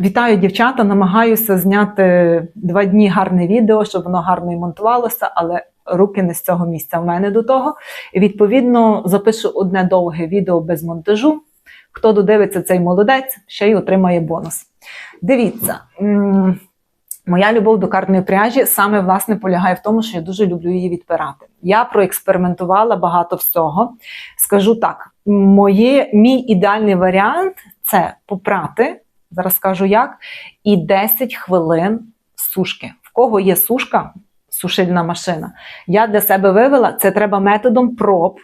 Вітаю, дівчата. Намагаюся зняти два дні гарне відео, щоб воно гарно і монтувалося, але руки не з цього місця в мене до того. І відповідно запишу одне довге відео без монтажу. Хто додивиться цей молодець, ще й отримає бонус. Дивіться, моя любов до карної пряжі саме власне полягає в тому, що я дуже люблю її відпирати. Я проекспериментувала багато всього. Скажу так: моє, мій ідеальний варіант це попрати. Зараз скажу як, і 10 хвилин сушки. В кого є сушка, сушильна машина, я для себе вивела, це треба методом проб,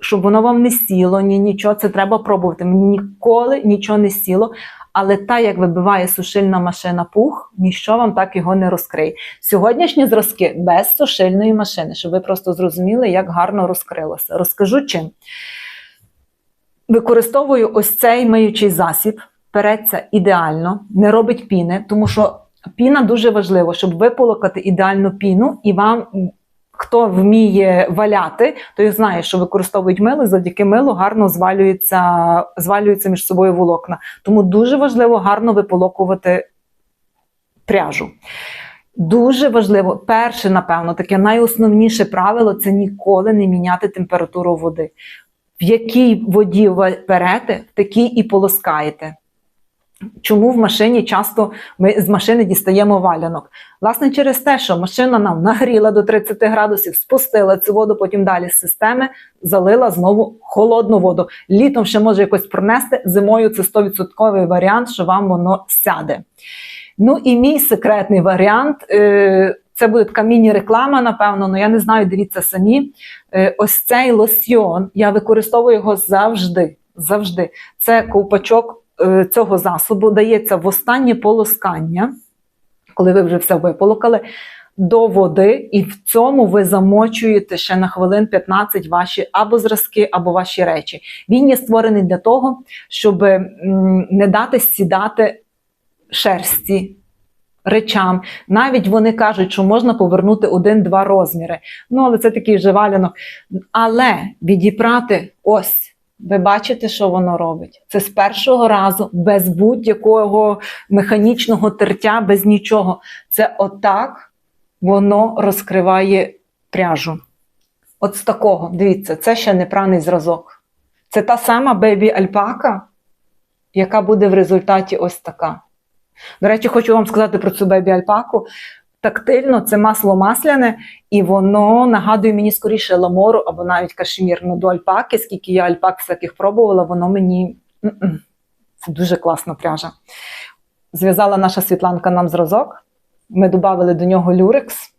щоб воно вам не сіло, ні нічого, це треба пробувати. Мені ніколи нічого не сіло. Але та, як вибиває сушильна машина пух, ніщо вам так його не розкриє. Сьогоднішні зразки без сушильної машини, щоб ви просто зрозуміли, як гарно розкрилося. Розкажу чим. Використовую ось цей миючий засіб переться ідеально, не робить піни, тому що піна дуже важлива, щоб виполокати ідеальну піну, і вам, хто вміє валяти, той знає, що використовують мило, завдяки милу гарно звалюються, звалюються між собою волокна. Тому дуже важливо гарно виполокувати пряжу. Дуже важливо, перше, напевно, таке найосновніше правило це ніколи не міняти температуру води. В якій воді ви перете, в такій і полоскаєте. Чому в машині часто ми з машини дістаємо валянок? Власне, через те, що машина нам нагріла до 30 градусів, спустила цю воду, потім далі з системи залила знову холодну воду. Літом ще може якось пронести, зимою це 100% варіант, що вам воно сяде. Ну і мій секретний варіант. Е, це буде така міні-реклама, напевно, але я не знаю, дивіться самі. Е, ось цей лосьйон, я використовую його завжди. завжди. Це ковпачок цього засобу дається в останнє полоскання, коли ви вже все виполокали, до води, і в цьому ви замочуєте ще на хвилин 15 ваші або зразки, або ваші речі. Він є створений для того, щоб не дати сідати шерсті речам. Навіть вони кажуть, що можна повернути один-два розміри. Ну, але це такий вже валянок. Але відіпрати ось. Ви бачите, що воно робить? Це з першого разу, без будь-якого механічного тертя, без нічого. Це отак воно розкриває пряжу. От з такого, дивіться, це ще не праний зразок. Це та сама бейбі альпака, яка буде в результаті ось така. До речі, хочу вам сказати про цю бебі альпаку. Тактильно це масло масляне, і воно нагадує мені скоріше ламору або навіть кашемір. Ну, до альпаки, скільки я альпак всяких пробувала, воно мені це дуже класна пряжа. Зв'язала наша Світланка нам зразок. Ми додали до нього люрекс,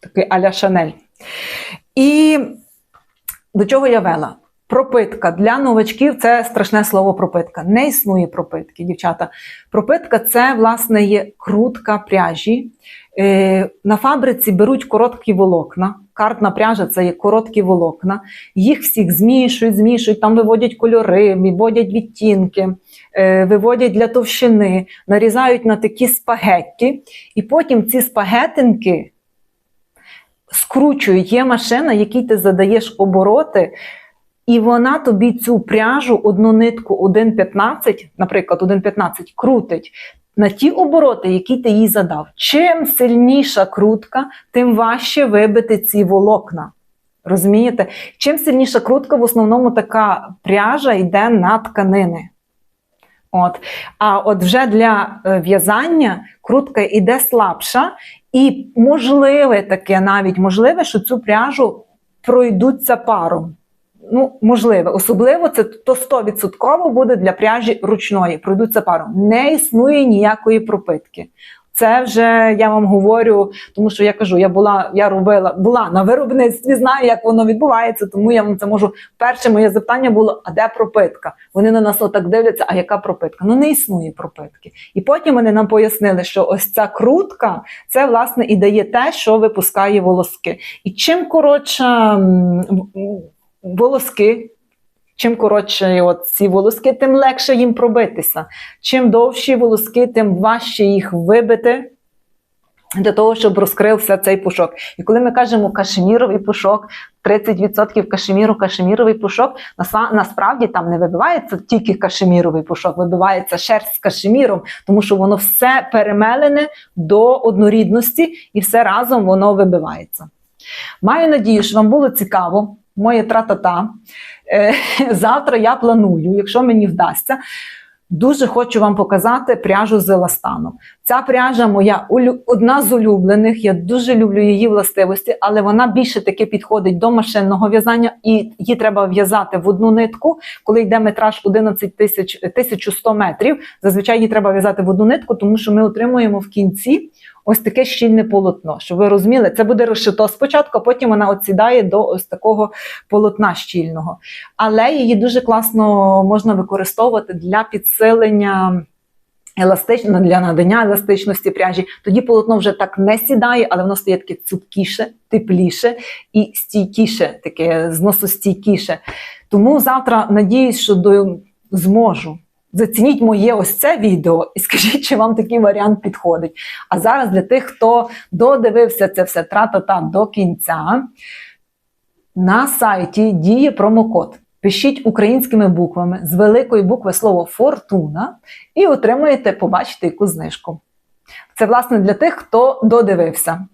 такий аля Шанель. І до чого я вела? Пропитка для новачків це страшне слово пропитка. Не існує пропитки, дівчата. Пропитка це, власне, є крутка пряжі. Е, на фабриці беруть короткі волокна. Картна пряжа це є короткі волокна. Їх всіх змішують, змішують, там виводять кольори, виводять відтінки, е, виводять для товщини, нарізають на такі спагетті, і потім ці спагетинки скручують. Є машина, якій ти задаєш обороти. І вона тобі цю пряжу, одну нитку 1,15, наприклад, 1,15 крутить на ті обороти, які ти їй задав. Чим сильніша крутка, тим важче вибити ці волокна. Розумієте? Чим сильніша крутка, в основному така пряжа йде на тканини. От. А от вже для е, в'язання крутка йде слабша, і можливе таке навіть можливе, що цю пряжу пройдуться паром. Ну, можливе, особливо це то 100% буде для пряжі ручної, пройдуться паром. Не існує ніякої пропитки. Це вже я вам говорю, тому що я кажу, я була, я робила, була на виробництві, знаю, як воно відбувається, тому я вам це можу. Перше моє запитання було: а де пропитка? Вони на нас отак дивляться, а яка пропитка? Ну не існує пропитки. І потім вони нам пояснили, що ось ця крутка це власне і дає те, що випускає волоски. І чим м, волоски. Чим коротше от ці волоски, тим легше їм пробитися. Чим довші волоски, тим важче їх вибити для того, щоб розкрився цей пушок. І коли ми кажемо кашеміровий пушок, 30% кашеміру, кашеміровий пушок, насправді там не вибивається тільки кашеміровий пушок, вибивається шерсть з кашеміром, тому що воно все перемелене до однорідності і все разом воно вибивається. Маю надію, що вам було цікаво. Моє тра-та-та. Е, Завтра я планую, якщо мені вдасться, дуже хочу вам показати пряжу з еластаном. Ця пряжа моя одна з улюблених. Я дуже люблю її властивості, але вона більше таки підходить до машинного в'язання, і її треба в'язати в одну нитку. Коли йде метраж 11 тисяч 1100 метрів, зазвичай її треба в'язати в одну нитку, тому що ми отримуємо в кінці ось таке щільне полотно. Щоб ви розуміли, це буде розшито спочатку, а потім вона отсідає до ось такого полотна щільного. Але її дуже класно можна використовувати для підсилення. Еластично для надання еластичності пряжі, тоді полотно вже так не сідає, але воно стає таке цупкіше, тепліше і стійкіше, таке зносостійкіше. Тому завтра надіюсь, що до, зможу. Зацініть моє ось це відео і скажіть, чи вам такий варіант підходить. А зараз для тих, хто додивився це все тра-та-та до кінця, на сайті діє промокод. Пишіть українськими буквами з великої букви слово Фортуна і отримуєте, побачите яку знижку. Це власне для тих, хто додивився.